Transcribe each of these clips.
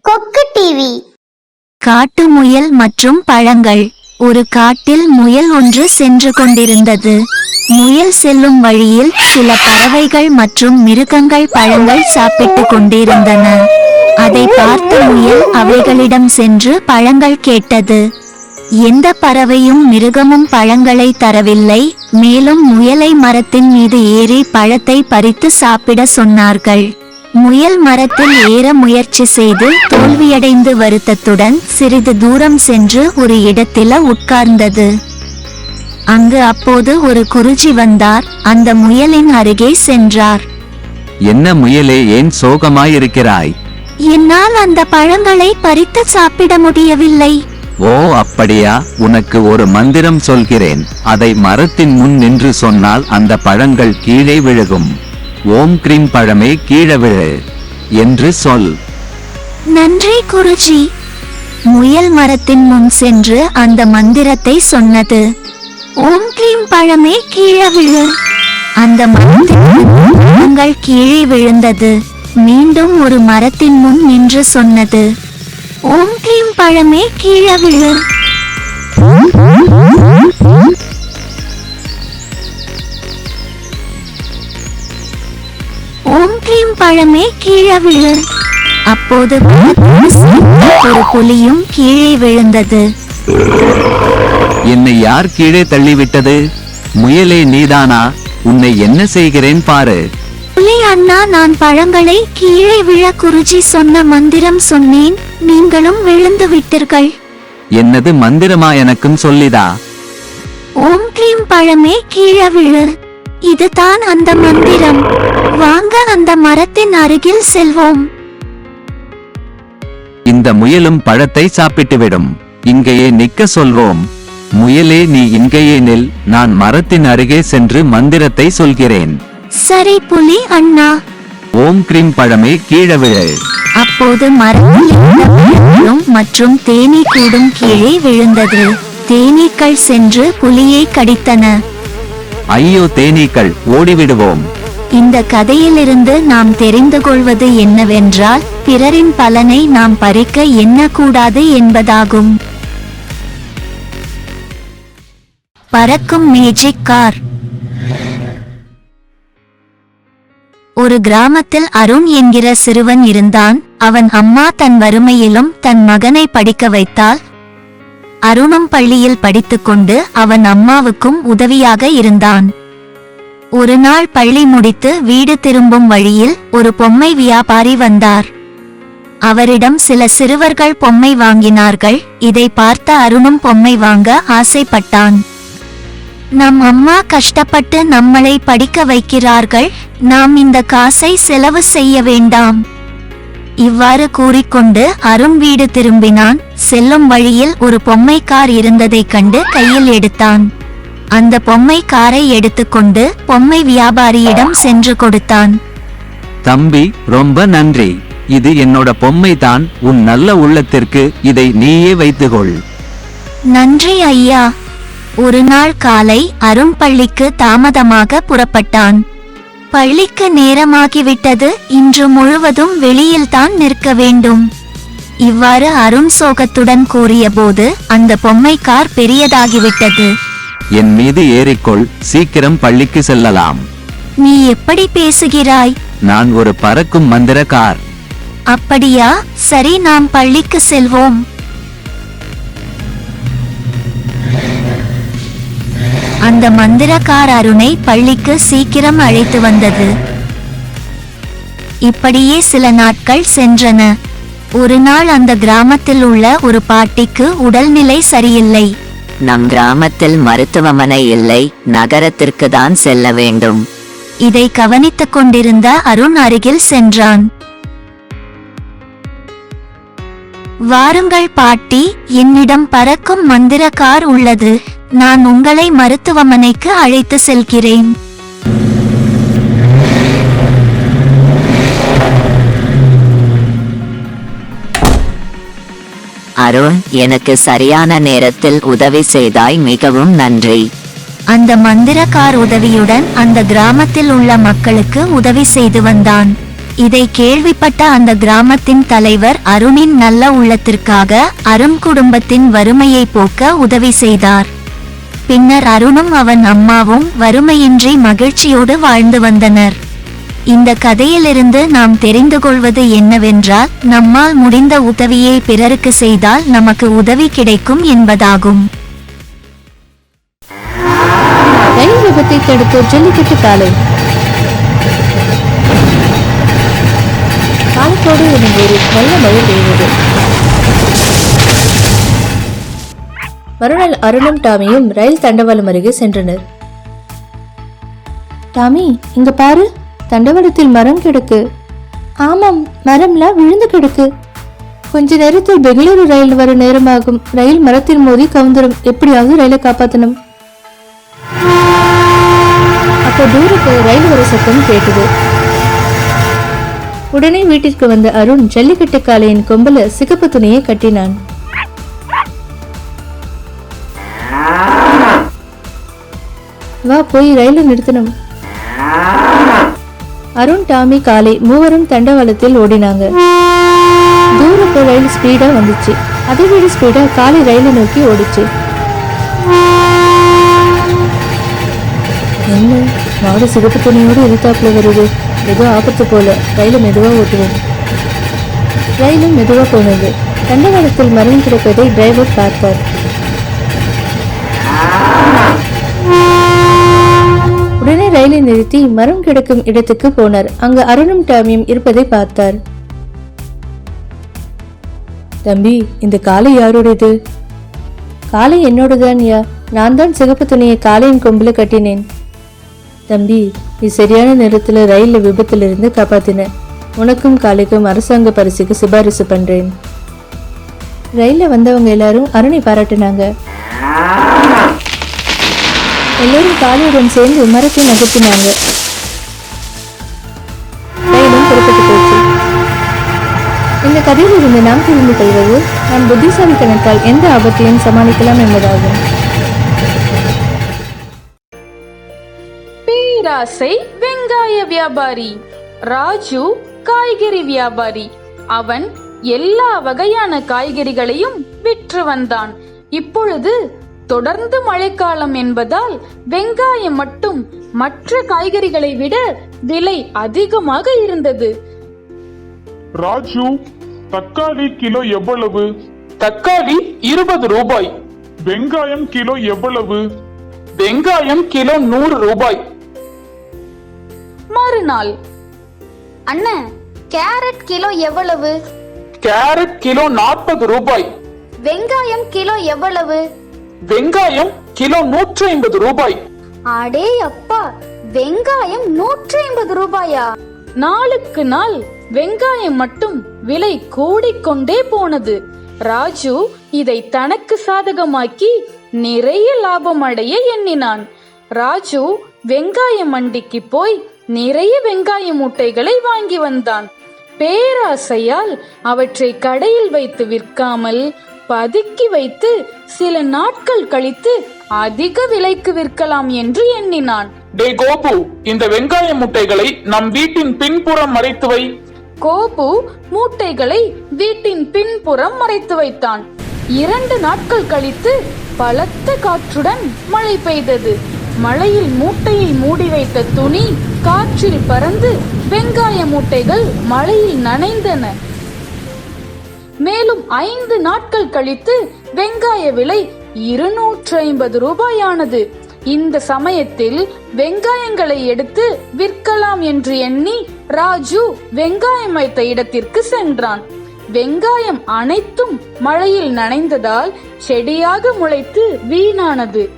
கொக்கு டிவி காட்டு முயல் மற்றும் பழங்கள். ஒரு காட்டில் முயல் ஒன்று சென்று கொண்டிருந்தது. முயல் செல்லும் வழியில் சில பறவைகள் மற்றும் மிருகங்கள் பழங்கள் சாப்பிட்டுக் கொண்டிருந்தன. அதை பார்த்த முயல் அவைகளிடம் சென்று பழங்கள் கேட்டது. எந்த பறவையும் மிருகமும் பழங்களை தரவில்லை. மேலும் முயலை மரத்தின் மீது ஏறி பழத்தை பறித்து சாப்பிட சொன்னார்கள். முயல் மரத்தில் ஏற முயற்சி செய்து தோல்வியடைந்து வருத்தத்துடன் சிறிது தூரம் சென்று ஒரு இடத்தில உட்கார்ந்தது. அங்கு அப்போது ஒரு குருஜி வந்தார். அந்த முயலின் அருகே சென்றார். என்ன முயலே ஏன் சோகமாயிருக்கிறாய்? என்னால் அந்த பழங்களை பறித்து சாப்பிட முடியவில்லை. ஓ அப்படியா? உனக்கு ஒரு மந்திரம் சொல்கிறேன். அதை மரத்தின் முன் நின்று சொன்னால் அந்த பழங்கள் கீழே விழுகும். ஓம் கிரீம் பழமே கீழ விழு என்று சொல். நன்றி குருஜி. முயல் மரத்தின் முன் சென்று அந்த மந்திரத்தை சொன்னது. ஓம் கிரீம் பழமே கீழே விழு. அந்த மரத்தின் கீழே விழுந்தது. மீண்டும் ஒரு மரத்தின் முன் நின்று சொன்னது. ஓம் கிரீம் பழமே கீழே விழு. பழமே கீழே விழு அப்போது ஒரு புலியும் கீழே விழுந்தது. என்னை யார் கீழே தள்ளிவிட்டது? முயலே நீதானா? உன்னை என்ன செய்கிறேன் பாரு. புலி அண்ணா நான் பழங்களை கீழே விழ குருஜி சொன்ன மந்திரம் சொன்னேன். நீங்களும் விழுந்து விட்டீர்கள். என்னது மந்திரமா எனக்கும் சொல்லிதா? ஓம் கிரீம் பழமே கீழே விழு. இதுதான் அந்த மந்திரம். வாங்க அந்த மரத்தின் அருகில் செல்வோம். இந்த முயலும் பழத்தை சாப்பிட்டுவிடும். இங்கேயே நிக்க சொல்வோம். முயலே நீ இங்கேயே நில் நான் மரத்தின் அருகே சென்று மந்திரத்தை சொல்கிறேன். சரி புலி அண்ணா. ஓம் கிரீம் பழமே கீழே விழு. அப்போது மரத்தில் இருந்த பழங்களும் மற்றும் தேனீ கூடும் கீழே விழுந்தது. தேனீக்கள் சென்று புலியை கடித்தன. ஐயோ தேனீக்கள் ஓடிவிடுவோம். இந்த கதையிலிருந்து நாம் தெரிந்து கொள்வது என்னவென்றால் பிறரின் பலனை நாம் பறிக்க எண்ணக்கூடாது என்பதாகும். பறக்கும் மேஜிக் கார் ஒரு கிராமத்தில் அருண் என்கிற சிறுவன் இருந்தான். அவன் அம்மா தன் வறுமையிலும் தன் மகனை படிக்க வைத்தால் அருணம் பள்ளியில் படித்துக்கொண்டு அவன் அம்மாவுக்கும் உதவியாக இருந்தான். ஒரு நாள் பள்ளி முடித்து வீடு திரும்பும் வழியில் ஒரு பொம்மை வியாபாரி வந்தார். அவரிடம் சில சிறுவர்கள் பொம்மை வாங்கினார்கள். இதை பார்த்த அருணும் பொம்மை வாங்க ஆசைப்பட்டான். நம் அம்மா கஷ்டப்பட்டு நம்மளை படிக்க வைக்கிறார்கள். நாம் இந்த காசை செலவு செய்ய வேண்டாம். இவ்வாறு கூறிக்கொண்டு அருண் வீடு திரும்பினான். செல்லும் வழியில் ஒரு பொம்மை கார் இருந்ததைக் கண்டு கையில் எடுத்தான். அந்த பொம்மை காரை எடுத்துக்கொண்டு பொம்மை வியாபாரியிடம் சென்று கொடுத்தான். தம்பி ரொம்ப நன்றி. இது என்னோட பொம்மை தான் உன் நல்ல உள்ளத்திற்கு இதை நீயே வைத்துக்கொள். நன்றி ஐயா. ஒரு நாள் காலை அருண் பள்ளிக்கு தாமதமாக புறப்பட்டான். பள்ளிக்கு நேரமாகிவிட்டது. இன்று முழுவதும் வெளியில்தான் நிற்க வேண்டும். இவ்வாறு அருண் சோகத்துடன் கூறியபோது அந்த பொம்மை கார் பெரியதாகிவிட்டது. என் மீது ஏறிக்கொள் சீக்கிரம் பள்ளிக்கு செல்லலாம். நீ எப்படி பேசுகிறாய்? நான் ஒரு பறக்கும் மந்திர கார். அப்படியா? சரி நாம் பள்ளிக்கு செல்வோம். அந்த மந்திரக்கார் அருணை பள்ளிக்கு சீக்கிரம் அழைத்து வந்தது. இப்படியே சில நாட்கள் சென்றன. ஒரு நாள் அந்த கிராமத்தில் உள்ள ஒரு பாட்டிக்கு உடல்நிலை சரியில்லை. நம் கிராமத்தில் மருத்துவமனை இல்லை நகரத்திற்கு தான் செல்ல வேண்டும். இதை கவனித்துக் கொண்டிருந்த அருண் அருகில் சென்றான். வாருங்கள் பாட்டி என்னிடம் பறக்கும் மந்திர கார் உள்ளது. நான் உங்களை மருத்துவமனைக்கு அழைத்து செல்கிறேன். அருண் எனக்கு சரியான நேரத்தில் உதவி செய்தாய் மிகவும் நன்றி. அந்த மந்திர கார் உதவியுடன் அந்த கிராமத்தில் உள்ள மக்களுக்கு உதவி செய்து வந்தான். இதை கேள்விப்பட்ட அந்த கிராமத்தின் தலைவர் அருணின் நல்ல உள்ளத்திற்காக அருண் குடும்பத்தின் வறுமையை போக்க உதவி செய்தார். பின்னர் அருணும் அவன் அம்மாவும் வறுமையின்றி மகிழ்ச்சியோடு வாழ்ந்து வந்தனர். இந்த கதையிலிருந்து நாம் தெரிந்து கொள்வது என்னவென்றால் நம்மால் முடிந்த உதவியை பிறருக்கு செய்தால் நமக்கு உதவி கிடைக்கும் என்பதாகும். ரயில் விபத்தை தடுக்க ஜல்லிக்கட்டு காலை காற்றோடு எனக்கு ஒரு நல்ல மழை பெய்தது மறுநாள் அருணும் டாமியும் ரயில் தண்டவாளம் அருகே சென்றனர். டாமி இங்க பாரு தண்டவாளத்தில் மரம் கிடக்கு. ஆமாம் மரம்லாம் விழுந்து கிடக்கு. கொஞ்ச நேரத்தில் பெங்களூரு ரயில் வர நேரமாகும். ரயில் மரத்தில் மோதி கவுந்தரும் எப்படியாவது ரயிலை காப்பாத்தணும். அப்போ தூரத்தில் ரயில் வர சத்தம் கேட்டது. உடனே வீட்டிற்கு வந்த அருண் ஜல்லிக்கட்டு காளையின் கொம்புல சிகப்பு துணியை கட்டினான். வா போய் ரயில நிறுத்தணும். அருண் டாமி காலை மூவரும் தண்டவாளத்தில் ஓடினாங்க. தூரத்து ரயில் ஸ்பீடா வந்துச்சு. அதை விட ஸ்பீடா காலை ரயிலை நோக்கி ஓடிச்சு. என்ன? மாடு சிகப்பு துணியோடு எதிர்த்தாப்புல வருது. ஏதோ ஆபத்து போல ரயிலை மெதுவா ஓட்டுவோம் ரயிலும் மெதுவா போனது. தண்டவாளத்தில் மரணம் கிடப்பதை டிரைவர் பார்த்தார் உடனே ரயிலை நிறுத்தி மரம் கிடக்கும் இடத்துக்கு போனார். அங்கு அருணும் டாமியும் இருப்பதை பார்த்தார். தம்பி இந்த காலை யாருடையது காலை என்னோடதான் யா நான் தான் சிகப்பு துணியை காலையின் கொம்புல கட்டினேன். தம்பி நீ சரியான நேரத்தில் ரயிலில் விபத்திலிருந்து காப்பாத்தின. உனக்கும் காலைக்கும் அரசாங்க பரிசுக்கு சிபாரிசு பண்றேன். ரயிலில் வந்தவங்க எல்லாரும் அருணை பாராட்டினாங்க. எல்லோரும் காலையுடன் சேர்ந்து மரத்தை நகர்த்தினாங்க. ரயிலும் புறப்பட்டு போச்சு. இந்த கதையில் இருந்து நாம் தெரிந்து கொள்வது நாம் புத்திசாலித்தனத்தால் எந்த ஆபத்தையும் சமாளிக்கலாம் என்பதாகும். பேராசை வெங்காய வியாபாரி. ராஜு காய்கறி வியாபாரி. அவன் எல்லா வகையான காய்கறிகளையும் விற்று வந்தான். இப்பொழுது தொடர்ந்து மழைக்காலம் என்பதால் வெங்காயம் மட்டும் மற்ற காய்கறிகளை விட விலை அதிகமாக இருந்தது. ராஜு தக்காளி கிலோ எவ்வளவு? தக்காளி இருபது ரூபாய். வெங்காயம் கிலோ எவ்வளவு? வெங்காயம் கிலோ நூறு ரூபாய். மறுநாள் அண்ணன் கேரட் கிலோ எவ்வளவு? கேரட் கிலோ நாற்பது ரூபாய். வெங்காயம் கிலோ எவ்வளவு? வெங்காயம் கிலோ நூற்றி ஐம்பது ரூபாய். அடே அப்பா வெங்காயம் நூற்றி ஐம்பது ரூபாயா? நாளுக்கு நாள் வெங்காயம் மட்டும் விலை கூடிக்கொண்டே போனது. ராஜு இதை தனக்கு சாதகமாக்கி நிறைய லாபம் அடைய எண்ணினான். ராஜு வெங்காய மண்டிக்கு போய் நிறைய வெங்காய மூட்டைகளை வாங்கி வந்தான். பேராசையால் அவற்றை கடையில் வைத்து விற்காமல் பதுக்கி வைத்து சில நாட்கள் கழித்து அதிக விலைக்கு விற்கலாம் என்று எண்ணினான். டே கோபு இந்த வெங்காய முட்டைகளை நம் வீட்டின் பின்புறம் மறைத்து வை. கோபு மூட்டைகளை வீட்டின் பின்புறம் மறைத்து வைத்தான். இரண்டு நாட்கள் கழித்து பலத்த காற்றுடன் மழை பெய்தது. மழையில் மூட்டையை மூடி வைத்த துணி காற்றில் பறந்து வெங்காய மூட்டைகள் மழையில் நனைந்தன. மேலும் ஐந்து நாட்கள் கழித்து வெங்காய விலை இருநூற்று ஐம்பது ரூபாயானது. இந்த சமயத்தில் வெங்காயங்களை எடுத்து விற்கலாம் என்று எண்ணி ராஜு வெங்காயம் வைத்த இடத்திற்கு சென்றான். வெங்காயம் அனைத்தும் மழையில் நனைந்ததால் செடியாக முளைத்து வீணானது.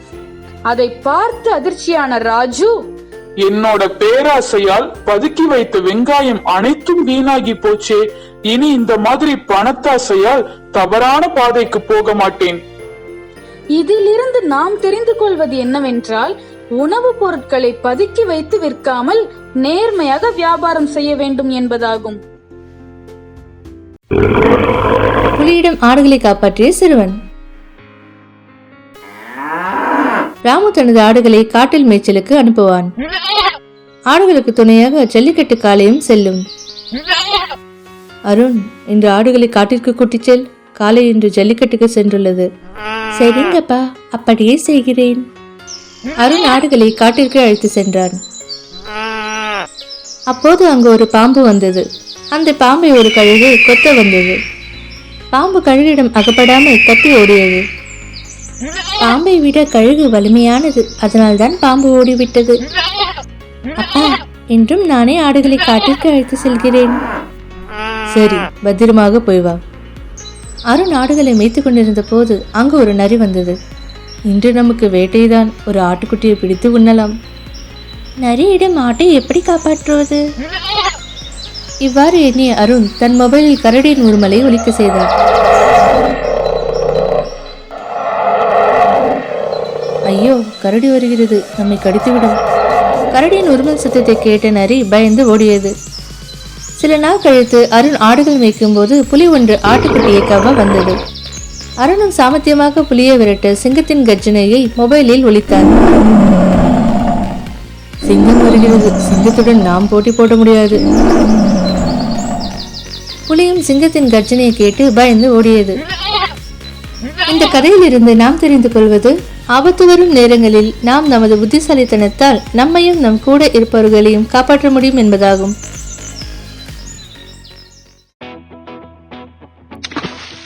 அதை பார்த்து அதிர்ச்சியான ராஜு என்னோட பேராசையால் பதுக்கி வைத்த வெங்காயம் அனைத்தும் வீணாகி போச்சே இனி இந்த மாதிரி பணத்தாசையால் தவறான பாதைக்கு போக மாட்டேன். இதிலிருந்து நாம் தெரிந்து கொள்வது என்னவென்றால் உணவுப் பொருட்களை பதுக்கி வைத்து விற்காமல் நேர்மையாக வியாபாரம் செய்ய வேண்டும் என்பதாகும். புலியிடம் ஆடுகளை காப்பாற்றிய சிறுவன். ராமு தனது ஆடுகளை காட்டில் மேய்ச்சலுக்கு அனுப்புவான். ஆடுகளுக்கு துணையாக ஜல்லிக்கட்டு காளையும் செல்லும். அருண் இன்று ஆடுகளை காட்டிற்கு கூட்டிச் செல். காலை இன்று ஜல்லிக்கட்டுக்கு சென்றுள்ளது. சரிங்கப்பா அப்படியே செய்கிறேன். அருண் ஆடுகளை காட்டிற்கு அழைத்து சென்றான். அப்போது அங்கு ஒரு பாம்பு வந்தது. அந்த பாம்பை ஒரு கழுகு கொத்த வந்தது. பாம்பு கழுகிடம் அகப்படாமல் தட்டி ஓடியது. பாம்பை விட கழுகு வலிமையானது. அதனால்தான் பாம்பு ஓடிவிட்டது. அப்பா என்றும் நானே ஆடுகளை காட்டிற்கு அழைத்து செல்கிறேன். சரி பத்திரமாக போய் வா. அருண் ஆடுகளை மேய்த்து கொண்டிருந்த போது அங்கு ஒரு நரி வந்தது. இன்று நமக்கு வேட்டைதான். ஒரு ஆட்டுக்குட்டியை பிடித்து உண்ணலாம். நரியிடம் ஆட்டை எப்படி காப்பாற்றுவது? இவ்வாறு எண்ணிய அருண் தன் மொபைலில் கரடியின் உருமலை ஒலிக்க செய்தார். கரடி வருகிறது. நம்மை கடித்துவிடும். கரடியின் உருமல் சத்தத்தை கேட்ட நரி பயந்து ஓடியது. சில நாள் கழித்து அருண் ஆடுகள் மேய்க்கும் போது புலி ஒன்று ஆட்டுக்குட்டியை கவ வந்தது. அருணும் சாமர்த்தியமாக புலியை விரட்ட சிங்கத்தின் கர்ஜனையை மொபைலில் ஒழித்தார் சிங்கம் வருகிறது. சிங்கத்துடன் நாம் போட்டி போட முடியாது. புலியும் சிங்கத்தின் கர்ஜனையை கேட்டு பயந்து ஓடியது. இந்த கதையில் இருந்து நாம் தெரிந்து கொள்வது ஆபத்து வரும் நேரங்களில் நாம் நமது புத்திசாலித்தனத்தால் நம்மையும் நம் கூட இருப்பவர்களையும் காப்பாற்ற முடியும் என்பதாகும்.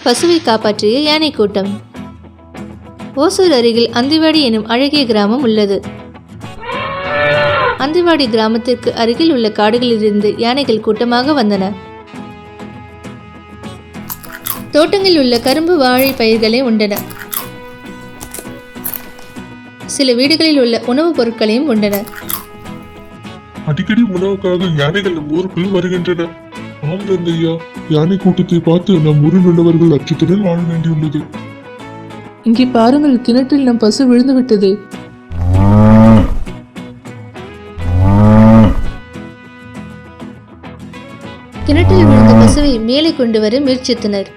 பசுவை காப்பாற்றிய யானை கூட்டம். ஓசூர் அருகில் அந்திவாடி எனும் அழகிய கிராமம் உள்ளது. அந்திவாடி கிராமத்திற்கு அருகில் உள்ள காடுகளிலிருந்து யானைகள் கூட்டமாக வந்தன. தோட்டங்களில் உள்ள கரும்பு வாழை பயிர்களை உண்டன. சில வீடுகளில் உள்ள உணவுப் பொருட்களையும் உண்டன. அடிக்கடி உணவுக்காக யானைகள் நம் ஊருக்குள் வருகின்றன. ஆம் தந்தையா யானை கூட்டத்தை பார்த்து நம் ஊரில் உள்ளவர்கள் அச்சத்துடன் வாழ வேண்டியுள்ளது. இங்கே பாருங்கள் கிணற்றில் நம் பசு விழுந்து விட்டது கிணற்றில் விழுந்த பசுவை மேலே கொண்டு வர முயற்சித்தனர்.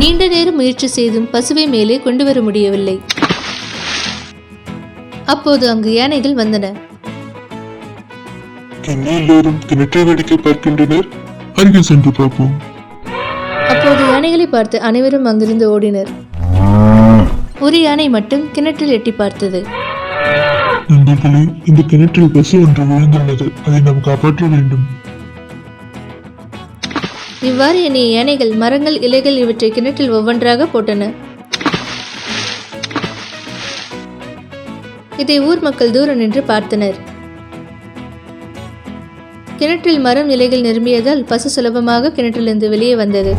நீண்ட நேரம் முயற்சி செய்தும் பசுவை மேலே கொண்டு வர முடியவில்லை. அப்போது அங்கு யானைகள் வந்தன. என்ன எல்லோரும் கிணற்றை வெடிக்க பார்க்கின்றனர். அருகே சென்று பார்ப்போம். அப்போது யானைகளை பார்த்து அனைவரும் அங்கிருந்து ஓடினர். ஒரு யானை மட்டும் கிணற்றில் எட்டி பார்த்தது. நண்பர்களே இந்த கிணற்றில் பசு ஒன்று விழுந்துள்ளது. அதை நாம் காப்பாற்ற வேண்டும். இவ்வாறு எண்ணிய யானைகள் மரங்கள் இலைகள் இவற்றை கிணற்றில் ஒவ்வொன்றாக போட்டன. இதை ஊர் மக்கள் தூரம் நின்று பார்த்தனர். கிணற்றில் மரம் இலைகள் நிரம்பியதால் பசு சுலபமாக கிணற்றிலிருந்து வெளியே வந்தது.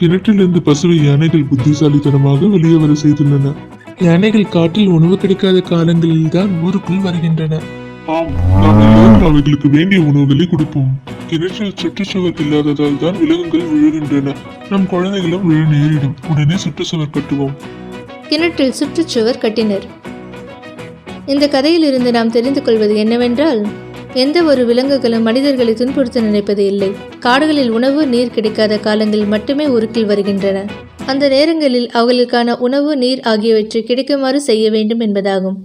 கிணற்றிலிருந்து பசுவை யானைகள் புத்திசாலித்தனமாக வெளியே வர செய்துள்ளன. யானைகள் காட்டில் உணவு கிடைக்காத காலங்களில் தான் ஊருக்குள் வருகின்றன. ஆம் நாம் எல்லோரும் அவைகளுக்கு வேண்டிய உணவுகளை கொடுப்போம்? கிணற்றில் சுற்றுச்சுவர் இல்லாததால் தான் விலங்குகள் விழுகின்றன. நம் குழந்தைகளும் விழ நேரிடும். உடனே சுற்றுச்சுவர் கட்டுவோம். கிணற்றில் சுற்றுச்சுவர் கட்டினர். இந்த கதையில் இருந்து நாம் தெரிந்து கொள்வது என்னவென்றால் எந்த ஒரு விலங்குகளும் மனிதர்களை துன்புறுத்த நினைப்பது இல்லை. காடுகளில் உணவு நீர் கிடைக்காத காலங்களில் மட்டுமே உருக்கில் வருகின்றன. அந்த நேரங்களில் அவர்களுக்கான உணவு நீர் ஆகியவற்றை கிடைக்குமாறு செய்ய வேண்டும் என்பதாகும்.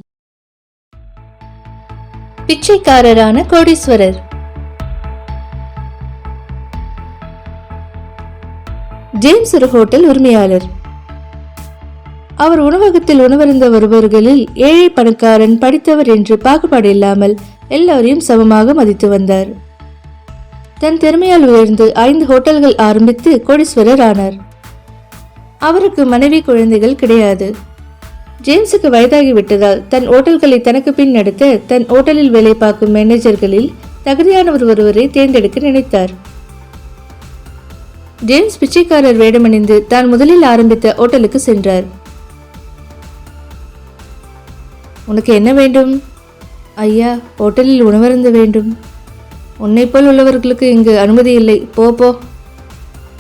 பிச்சைக்காரரான கோடீஸ்வரர். ஜேம்ஸ் ஒரு ஹோட்டல் உரிமையாளர். அவர் உணவகத்தில் உணவருந்த வருபவர்களில் ஏழை பணக்காரன் படித்தவர் என்று பாகுபாடு இல்லாமல் எல்லோரையும் சமமாக மதித்து வந்தார். தன் திறமையால் உயர்ந்து ஐந்து ஹோட்டல்கள் ஆரம்பித்து கோடீஸ்வரர் ஆனார். அவருக்கு மனைவி குழந்தைகள் கிடையாது. ஜேம்ஸுக்கு வயதாகி விட்டதால் தன் ஓட்டல்களை தனக்கு பின் நடத்த தன் ஓட்டலில் வேலை பார்க்கும் மேனேஜர்களில் தகுதியானவர் ஒருவரை தேர்ந்தெடுக்க நினைத்தார். ஜேம்ஸ் பிச்சைக்காரர் வேடமணிந்து தான் முதலில் ஆரம்பித்த ஓட்டலுக்கு சென்றார். உனக்கு என்ன வேண்டும்? ஐயா ஹோட்டலில் உணவருந்த வேண்டும். உன்னைப் போல் உள்ளவர்களுக்கு இங்கு அனுமதி இல்லை. போ போ.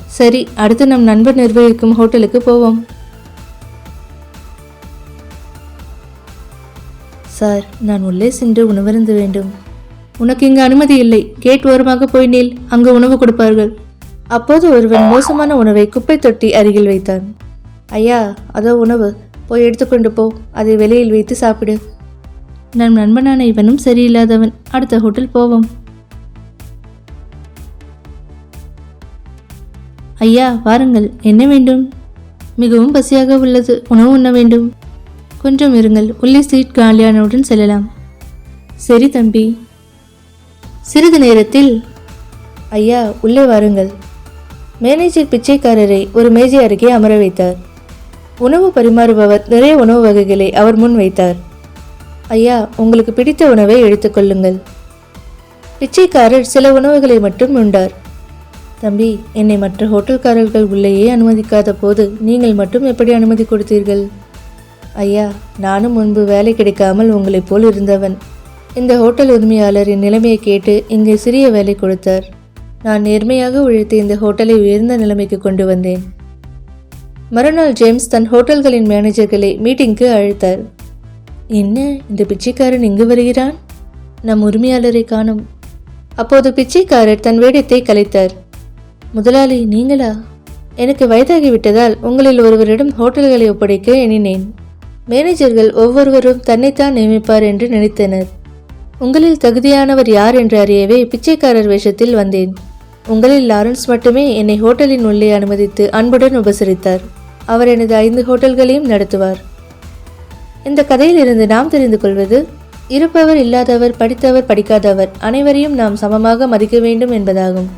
சரி அடுத்து நம் நண்பர் நிர்வகிக்கும் ஹோட்டலுக்கு போவோம். சார் நான் உள்ளே சென்று உணவருந்த வேண்டும். உனக்கு இங்கு அனுமதி இல்லை. கேட் ஓரமாக போய் நீல். அங்கு உணவு கொடுப்பார்கள். அப்போது ஒருவன் மோசமான உணவை குப்பை தொட்டி அருகில் வைத்தான். ஐயா அதோ உணவு. போய் எடுத்துக்கொண்டு போ. அதை வெளியில் வைத்து சாப்பிடு நம் நண்பனான இவனும் சரியில்லாதவன். அடுத்த ஹோட்டல் போவோம். ஐயா வாருங்கள். என்ன வேண்டும்? மிகவும் பசியாக உள்ளது. உணவு உண்ண வேண்டும். கொஞ்சம் இருங்கள். உள்ளே சீட் காலியானவுடன் செல்லலாம். சரி தம்பி. சிறிது நேரத்தில் ஐயா உள்ளே வாருங்கள். மேனேஜர் பிச்சைக்காரரை ஒரு மேஜை அருகே அமர வைத்தார். உணவு பரிமாறுபவர் நிறைய உணவு வகைகளை அவர் முன் வைத்தார். ஐயா உங்களுக்கு பிடித்த உணவை எடுத்துக்கொள்ளுங்கள் பிச்சைக்காரர் சில உணவுகளை மட்டும் உண்டார். தம்பி என்னை மற்ற ஹோட்டல்காரர்கள் உள்ளேயே அனுமதிக்காத போது நீங்கள் மட்டும் எப்படி அனுமதி கொடுத்தீர்கள்? ஐயா நானும் முன்பு வேலை கிடைக்காமல் உங்களைப் போல் இருந்தவன். இந்த ஹோட்டல் உரிமையாளரின் நிலைமையை கேட்டு இங்கே சிறிய வேலை கொடுத்தார். நான் நேர்மையாக உழைத்து இந்த ஹோட்டலை உயர்ந்த நிலைமைக்கு கொண்டு வந்தேன். மறுநாள் ஜேம்ஸ் தன் ஹோட்டல்களின் மேனேஜர்களை மீட்டிங்க்கு அழைத்தார். என்ன இந்த பிச்சைக்காரன் இங்கு வருகிறான்? நம் உரிமையாளரை காணும். அப்போது பிச்சைக்காரர் தன் வேடத்தை கலைத்தார். முதலாளி நீங்களா? எனக்கு வயதாகிவிட்டதால் உங்களில் ஒருவரிடம் ஹோட்டல்களை ஒப்படைக்க எண்ணினேன். மேனேஜர்கள் ஒவ்வொருவரும் தன்னைத்தான் நியமிப்பார் என்று நினைத்தனர். உங்களில் தகுதியானவர் யார் என்று அறியவே பிச்சைக்காரர் வேஷத்தில் வந்தேன். உங்களில் லாரன்ஸ் மட்டுமே என்னை ஹோட்டலின் உள்ளே அனுமதித்து அன்புடன் உபசரித்தார். அவர் எனது ஐந்து ஹோட்டல்களையும் நடத்துவார். இந்த கதையில் இருந்து நாம் தெரிந்து கொள்வது இருப்பவர் இல்லாதவர் படித்தவர் படிக்காதவர் அனைவரையும் நாம் சமமாக மதிக்க வேண்டும் என்பதாகும்.